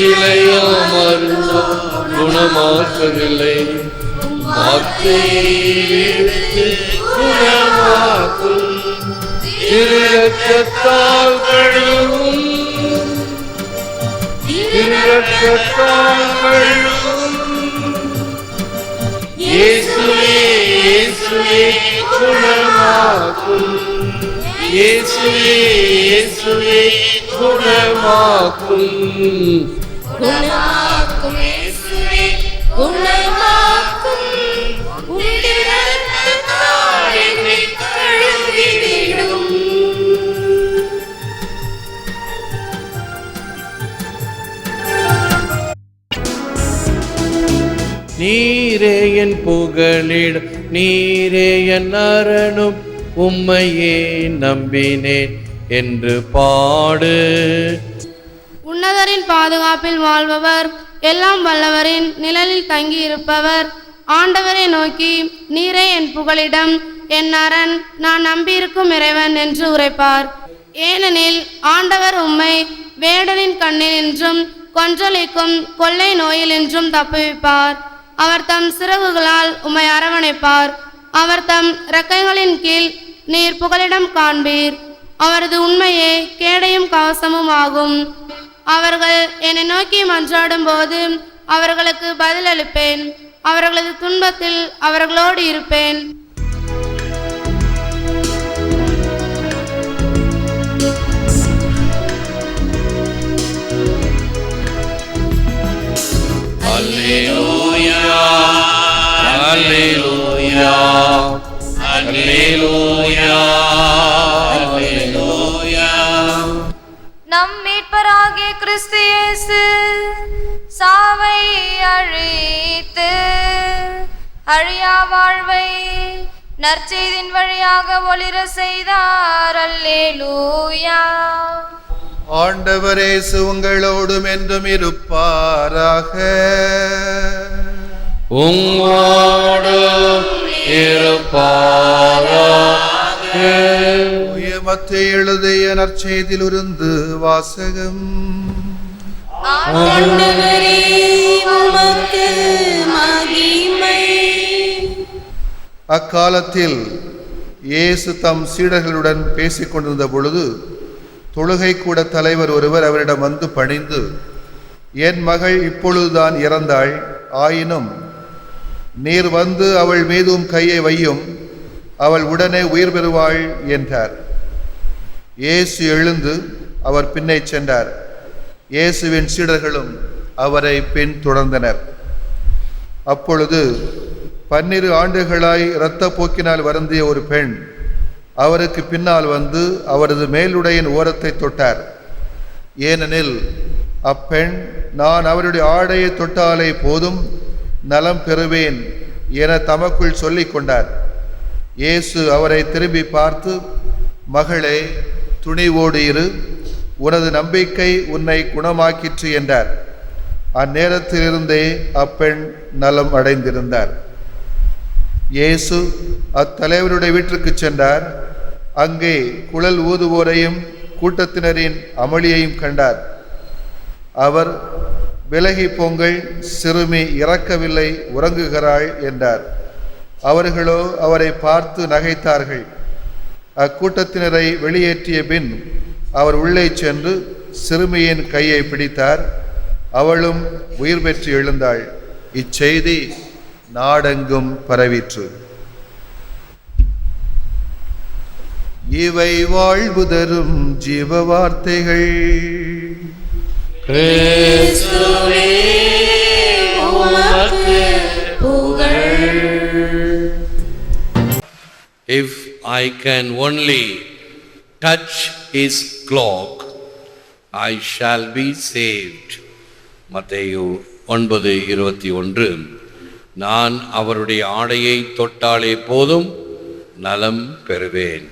பச்சிலையோ மருந்தா குணமாக்கவில்லை. வார்த்தை எடுத்து குணமாக்கும். திருச்சத்தால் கழுவும். திருச்சத்தால் கழுவும். இயேசுவே இயேசுவே குணமாக்கும். இயேசுவே இயேசுவே குணமாக்கும். குணமாக்கும் இயேசுவே குணமாக்கும் நீரே என் புகழிட நீரே என் அரணும் உம்மையே நம்பினேன் என்று பாடு. உன்னதரின் பாதுகாப்பில் வாழ்பவர் எல்லாம் வல்லவரின் நிழலில் தங்கியிருப்பவர். ஆண்டவரை நோக்கி நீரே என் புகழிடம் என் அரண் நான் நம்பியிருக்கும் இறைவன் என்று உரைப்பார். ஏனெனில் ஆண்டவர் உம்மை வேடனின் கண்ணில் என்றும் கொன்றளிக்கும் கொள்ளை நோயில் என்றும் தப்புவிப்பார். அவர் தம் சிறகுகளால் உம்மை அரவணைப்பார். அவர் தம் இறக்கைகளின் கீழ் நீர் புகலிடம் காண்பீர். அவரது உண்மையே கேடையும் கவசமும் ஆகும். அவர்கள் என்னை நோக்கி மன்றாடும் போது அவர்களுக்கு பதிலளிப்பேன் அவர்களது துன்பத்தில் அவர்களோடு இருப்பேன் Hallelujah. Hallelujah. கிறிஸ்து இயேசு சாவை அழித்து அழியா வாழ்வை நற்செய்தின் வழியாக ஒளிர செய்தார். அல்லேலூயா. ஆண்டவரேசு உங்களோடும் என்றும் இருப்பாராக. உம்மோடு இருப்பாராக. வாசகம் ஆண்டவரே உமக்கு மகிமை அக்காலத்தில் இயேசு தம் சீடர்களுடன் பேசிக் கொண்டிருந்த பொழுது தொழுகை கூட தலைவர் ஒருவர் அவரிடம் வந்து பணிந்து என் மகள் இப்பொழுதுதான் இறந்தாள் ஆயினும் நீர் வந்து அவள் மீதும் கையை வையும் அவள் உடனே உயிர் பெறுவாள் என்றார். இயேசு எழுந்து அவர் பின்னே சென்றார். இயேசுவின் சீடர்களும் அவரை பின் தொடர்ந்தனர். அப்பொழுது பன்னிரு ஆண்டுகளாய் இரத்த போக்கினால் வருந்திய ஒரு பெண் அவருக்கு பின்னால் வந்து அவரது மேலுடையின் ஓரத்தை தொட்டார். ஏனெனில் அப்பெண் நான் அவருடைய ஆடையை தொட்டாலே போதும் நலம் பெறுவேன் என தமக்குள் சொல்லிக் கொண்டார் இயேசு அவரை திரும்பி பார்த்து மகளே துணிவோடு இரு. உனது நம்பிக்கை உன்னை குணமாக்கிற்று என்றார். அந்நேரத்திலிருந்தே அப்பெண் நலம் அடைந்திருந்தார். இயேசு அத்தலைவருடைய வீட்டிற்கு சென்றார். அங்கே குழல் ஊதுவோரையும் கூட்டத்தினரின் அமளியையும் கண்டார். அவர் விலகி பொங்கல் சிறுமி இறக்கவில்லை உறங்குகிறாள் என்றார். அவர்களோ அவரை பார்த்து நகைத்தார்கள். அக்கூட்டத்தினரை வெளியேற்றிய பின் அவர் உள்ளே சென்று சிறுமியின் கையை பிடித்தார். அவளும் உயிர் பெற்று எழுந்தாள். இச்செய்தி நாடெங்கும் பரவிற்று. இவை வாழ்வு தரும் ஜீவ வார்த்தைகள். If I can only touch his cloak, I shall be saved. மத்தையு ஒன்பது இருபத்தி ஒன்று. நான் அவருடைய ஆடையை தொட்டாலே போதும் நலம் பெறுவேன்.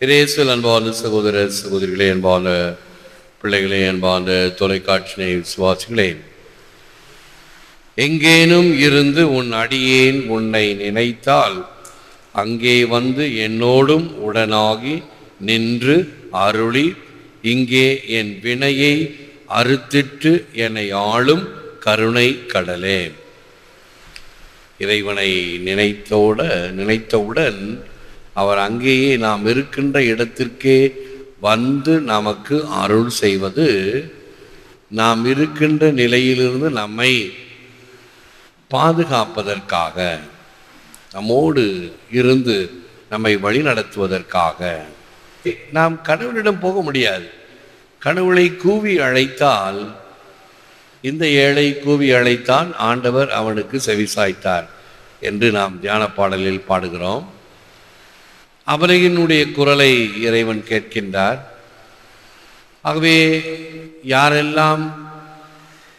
இரேசல் அன்பான சகோதர சகோதரிகளே அன்பான பிள்ளைகளே அன்பான தொலைக்காட்சியை விசுவாசிகளே எங்கேனும் இருந்து உன் அடியேன் உன்னை நினைத்தால் அங்கே வந்து என்னோடும் உடனாகி நின்று அருளி இங்கே என் வினையை அறுத்திட்டு என்னை ஆளும் கருணை கடலே. இறைவனை நினைத்தோட நினைத்தவுடன் அவர் அங்கேயே நாம் இருக்கின்ற இடத்திற்கே வந்து நமக்கு அருள் செய்வது நாம் இருக்கின்ற நிலையிலிருந்து நம்மை பாதுகாப்பதற்காக. நம்மோடு இருந்து நம்மை வழிநடத்துவதற்காக. நாம் கடவுளிடம் போக முடியாது. கடவுளை கூவி அழைத்தால் இந்த ஏழை கூவி அழைத்தான் ஆண்டவர் அவனுக்கு செவிசாய்த்தார் என்று நாம் தியான பாடலில் பாடுகிறோம். அபலையினுடைய குரலை இறைவன் கேட்கின்றார். ஆகவே யாரெல்லாம்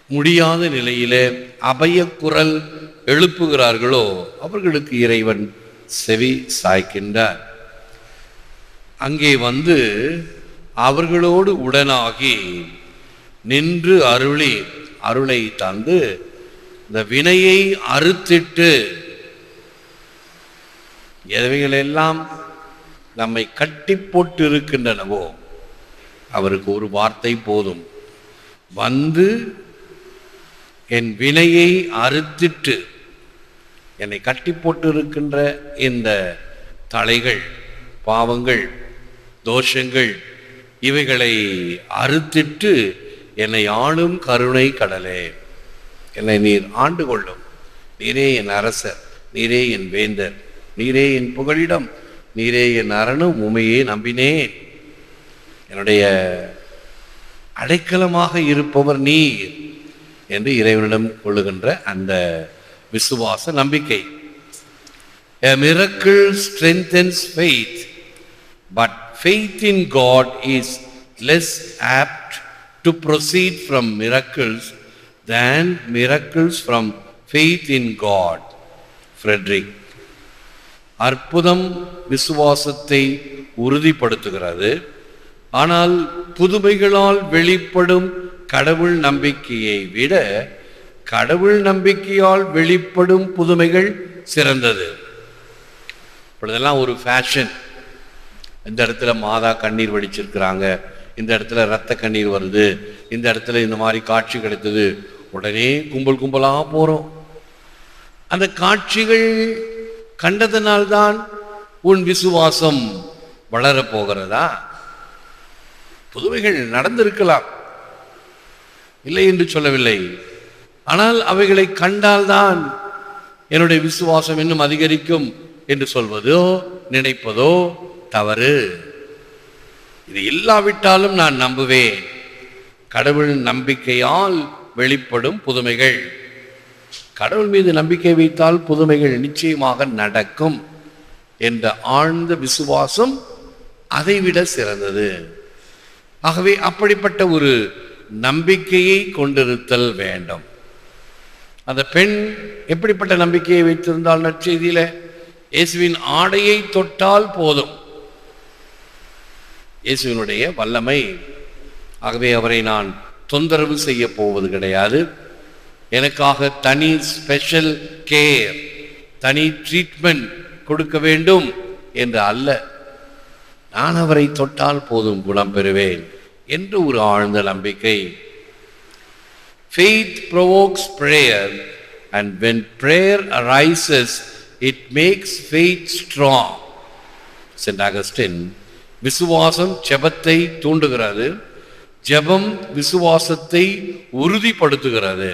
முடியாத நிலையிலே அபய குரல் எழுப்புகிறார்களோ அவர்களுக்கு இறைவன் செவி சாய்க்கின்றார். அங்கே வந்து அவர்களோடு உடனாகி நின்று அருளி அருளை தந்து இந்த வினையை அறுத்திட்டு எவைகளெல்லாம் நம்மை கட்டி போட்டு இருக்கின்றனவோ அவருக்கு ஒரு வார்த்தை போதும். வந்து என் வினையை அறுத்திட்டு என்னை கட்டி போட்டு இருக்கின்ற இந்த தலைகள் பாவங்கள் தோஷங்கள் இவைகளை அறுத்திட்டு என்னை ஆளும் கருணை கடலே. என்னை நீர் ஆண்டு கொள்ளும். நீரே என் அரசர் நீரே என் வேந்தர் நீரே என் புகழிடம் நீரே என் அரணும் உமையே நம்பினேன். என்னுடைய அடைக்கலமாக இருப்பவர் நீர் என்று இறைவனிடம் கொள்ளுகின்ற அந்த விசுவாச நம்பிக்கை A miracle strengthens faith, but faith in God is less apt to proceed from miracles than miracles from faith in God. Frederick. அற்புதம் விசுவாசத்தை உறுதிப்படுத்துகிறது ஆனால் புதுமைகளால் வெளிப்படும் கடவுள் நம்பிக்கையை விட கடவுள் நம்பிக்கையால் வெளிப்படும் புதுமைகள் சிறந்தது. இப்பொழுதெல்லாம் ஒரு ஃபேஷன் இந்த இடத்துல மாதா கண்ணீர் வடிச்சிருக்கிறாங்க. இந்த இடத்துல ரத்த கண்ணீர் வருது. இந்த இடத்துல இந்த மாதிரி காட்சி கிடைத்தது. உடனே கும்பல் கும்பலாக போகிறோம் அந்த காட்சிகள் கண்டதனால்தான் உன் விசுவாசம் வளரப் போகிறதா? புதுமைகள் நடந்திருக்கலாம். இல்லை என்று சொல்லவில்லை. ஆனால் அவைகளை கண்டால்தான் என்னுடைய விசுவாசம் இன்னும் அதிகரிக்கும் என்று சொல்வதோ நினைப்பதோ தவறு. இது இல்லாவிட்டாலும் நான் நம்புவேன். கடவுள் நம்பிக்கையால் வெளிப்படும் புதுமைகள். கடவுள் மீது நம்பிக்கை வைத்தால் புதுமைகள் நிச்சயமாக நடக்கும் என்ற ஆழ்ந்த விசுவாசம் அதைவிட சிறந்தது. ஆகவே அப்படிப்பட்ட ஒரு நம்பிக்கையை கொண்டிருத்தல் வேண்டும். அந்த பெண் எப்படிப்பட்ட நம்பிக்கையை வைத்திருந்தால் நற்செய்தியில்? இயேசுவின் ஆடையை தொட்டால் போதும். இயேசுவினுடைய வல்லமை. ஆகவே அவரை நான் தொந்தரவு செய்ய போவது கிடையாது. எனக்காக தனி ஸ்பெஷல் கேர் தனி ட்ரீட்மெண்ட் கொடுக்க வேண்டும் என்று அல்ல. நான் அவரை தொட்டால் போதும் குணம் பெறுவேன் என்று ஒரு ஆழ்ந்த நம்பிக்கை. Faith provokes prayer, and when prayer arises, it makes faith strong. Saint Augustine விசுவாசம் ஜெபத்தை தூண்டுகிறது. ஜெபம் விசுவாசத்தை உறுதிப்படுத்துகிறது.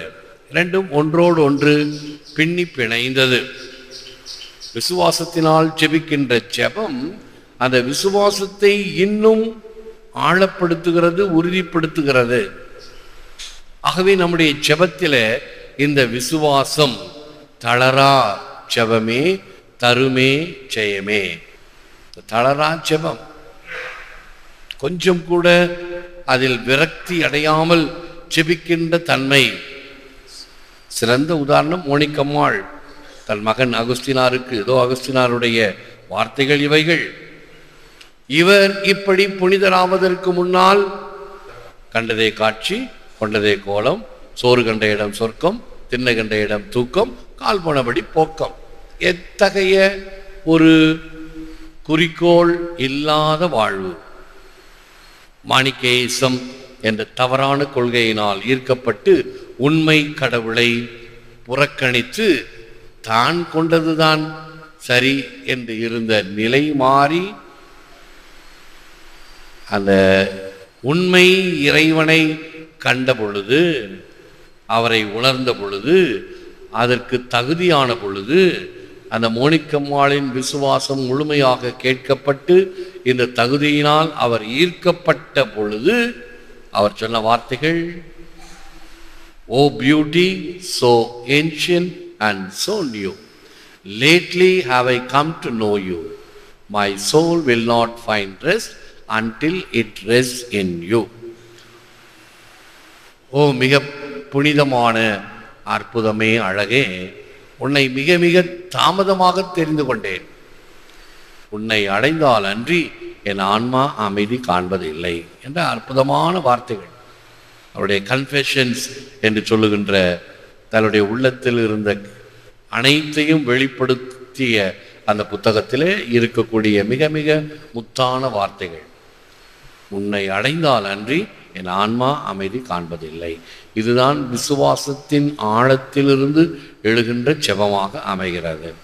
இரண்டும் ஒன்றோடு ஒன்று பின்னி பிணைந்தது. விசுவாசத்தினால் ஜெபிக்கின்ற ஜெபம் அந்த விசுவாசத்தை இன்னும் ஆழப்படுத்துகிறது உறுதிப்படுத்துகிறது. ஆகவே நம்முடைய செபத்தில் இந்த விசுவாசம் தளரா செபமே தருமே ஜெயமே. தளரா செபம் கொஞ்சம் கூட அதில் விரக்தி அடையாமல் ஜெபிக்கின்ற தன்மை. சிறந்த உதாரணம் மோனிக்கம்மாள். தன் மகன் அகுஸ்தினாருக்கு ஏதோ அகுஸ்தினாருடைய வார்த்தைகள் இவைகள். இவர் இப்படி புனிதராவதற்கு முன்னால் கண்டதே காட்சி. கொண்டதே கோலம் சோறு கண்ட இடம் சொர்க்கம் தின்ன கண்ட இடம் தூக்கம் கால் போனபடி போக்கம். எத்தகைய ஒரு குறிக்கோள் இல்லாத வாழ்வு? மாணிக்கேசம் என்ற தவறான கொள்கையினால் ஈர்க்கப்பட்டு உண்மை கடவுளை புறக்கணித்து தான் கொண்டதுதான் சரி என்று இருந்த நிலை மாறி அந்த உண்மை இறைவனை கண்ட பொழுது அவரை உணர்ந்த பொழுது அதற்கு தகுதியான பொழுது அந்த மோனிக்கம்மாளின் விசுவாசம் முழுமையாக கேட்கப்பட்டு இந்த தகுதியினால் அவர் ஈர்க்கப்பட்ட பொழுது அவர் சொன்ன வார்த்தைகள் O beauty so ancient and so new. Lately have I come to know you. My soul will not find rest. Until it rests in you ஓ மிக புனிதமான அற்புதமே அழகே. உன்னை மிக மிக தாமதமாக தெரிந்து கொண்டேன். உன்னை அடைந்தால் அன்றி என் ஆன்மா அமைதி காண்பதில்லை என்ற அற்புதமான வார்த்தைகள். அவருடைய கன்ஃபெஷன்ஸ் என்று சொல்லுகின்ற தன்னுடைய உள்ளத்தில் இருந்த அனைத்தையும் வெளிப்படுத்திய அந்த புத்தகத்திலே இருக்கக்கூடிய மிக மிக முத்தான வார்த்தைகள். உன்னை அடைந்தால் அன்றி என் ஆன்மா அமைதி காண்பதில்லை. இதுதான் விசுவாசத்தின் ஆழத்திலிருந்து எழுகின்ற செபமாக அமைகிறது.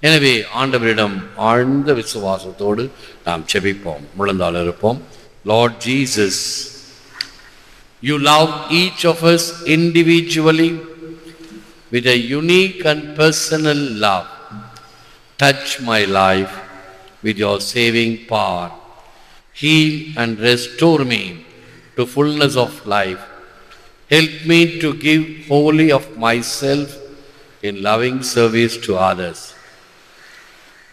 எனவே ஆண்டவரிடம் ஆழ்ந்த விசுவாசத்தோடு நாம் செபிப்போம். முழந்தால் இருப்போம். Lord Jesus you love each of us individually with a unique and personal love. Touch my life with your saving power. Heal and restore me to fullness of life. Help me to give wholly of myself in loving service to others.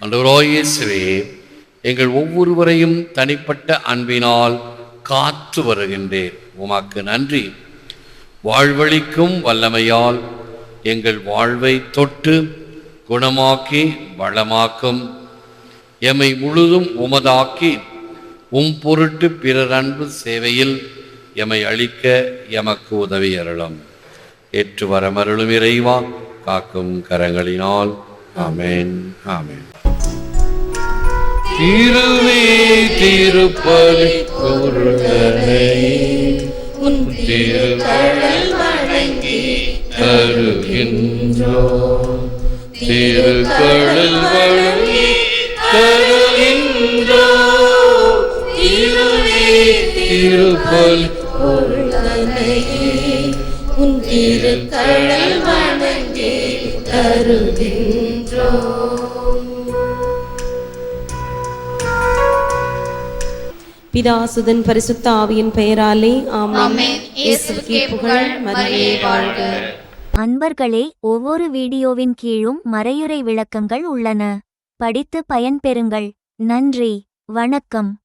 அன்றுரோயேசுவே எங்கள் ஒவ்வொருவரையும் தனிப்பட்ட அன்பினால் காத்து வருகின்றேன் உமக்கு நன்றி வாழ்வழிக்கும் வல்லமையால் எங்கள் வாழ்வை தொட்டு குணமாக்கி வளமாக்கும் எம்மை முழுதும் உமதாக்கி உம் பொருட்டு பிறர் அன்பு சேவையில் எமை அளிக்க எமக்கு உதவி அருளும். ஏற்று வரமருளும் இறைவா காக்கும் கரங்களினால். ஆமென் ஆமென். திருவே திருப்பலி உன் திருக்கடல் வணங்கி தருகின்றோ. திருக்கடல் வழங்கி தருகின்றோ. திருப்பலி பொருளனையே உன் திருக்கடல் வணங்கி தருகின்றோம் பிதாசுதன் பரிசுத்த ஆவியின் பெயராலே. அன்பர்களே ஒவ்வொரு வீடியோவின் கீழும் மறையுறை விளக்கங்கள் உள்ளன. படித்து பயன்பெறுங்கள். நன்றி. வணக்கம்.